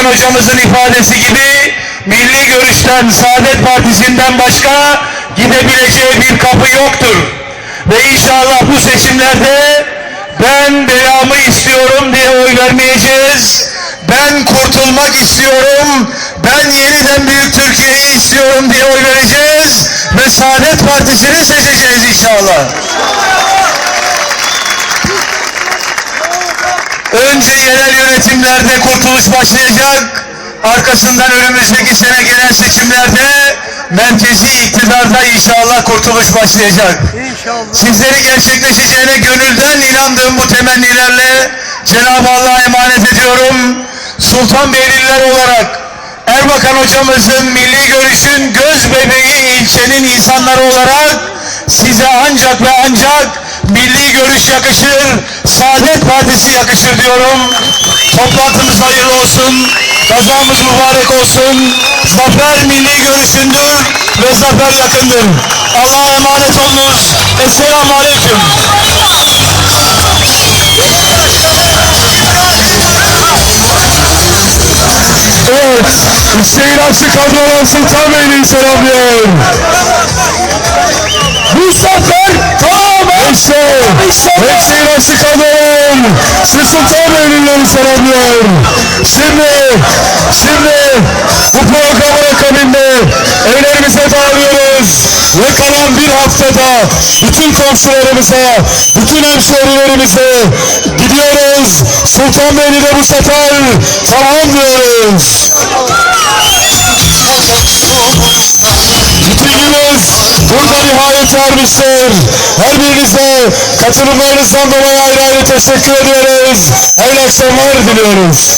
Erbakan hocamızın ifadesi gibi milli görüşten Saadet Partisi'nden başka gidebileceği bir kapı yoktur. Ve inşallah bu seçimlerde ben belamı istiyorum diye oy vermeyeceğiz. Ben kurtulmak istiyorum. Ben yeniden büyük Türkiye'yi istiyorum diye oy vereceğiz. Ve Saadet Partisi'ni seçeceğiz inşallah. Önce yerel yönetimlerde kurtuluş başlayacak. Arkasından önümüzdeki sene gelen seçimlerde merkezi iktidarda inşallah kurtuluş başlayacak. İnşallah. Sizleri gerçekleşeceğine gönülden inandığım bu temennilerle Cenab-ı Allah'a emanet ediyorum. Sultanbeyliler olarak Erbakan hocamızın milli görüşün göz bebeği ilçenin insanları olarak size ancak ve ancak milli görüş yakışır, Saadet Partisi yakışır diyorum. Toplantımız hayırlı olsun, kazamız mübarek olsun. Zafer milli görüşündür ve zafer yakındır. Allah'a emanet olunuz. Esselamu Aleyküm. Evet, Hüseyin Aksu kadrolan Sultanbeyli'yi selamlıyor. Bu sefer kadrolan siz Sultanbeyli'leri selamlıyor. Şimdi, şimdi bu programın akabinde evlerimize dağılıyoruz. Ve kalan bir haftada bütün komşularımıza, bütün hemşehrilerimize gidiyoruz. Sultanbeyli'de bu sefer tamam diyoruz. Bütünümüz burada nihayet ermiştir. Her birinize Katılımlarınızdan dolayı ayrı ayrı teşekkür ediyoruz. Hayırlı akşamlar diliyoruz.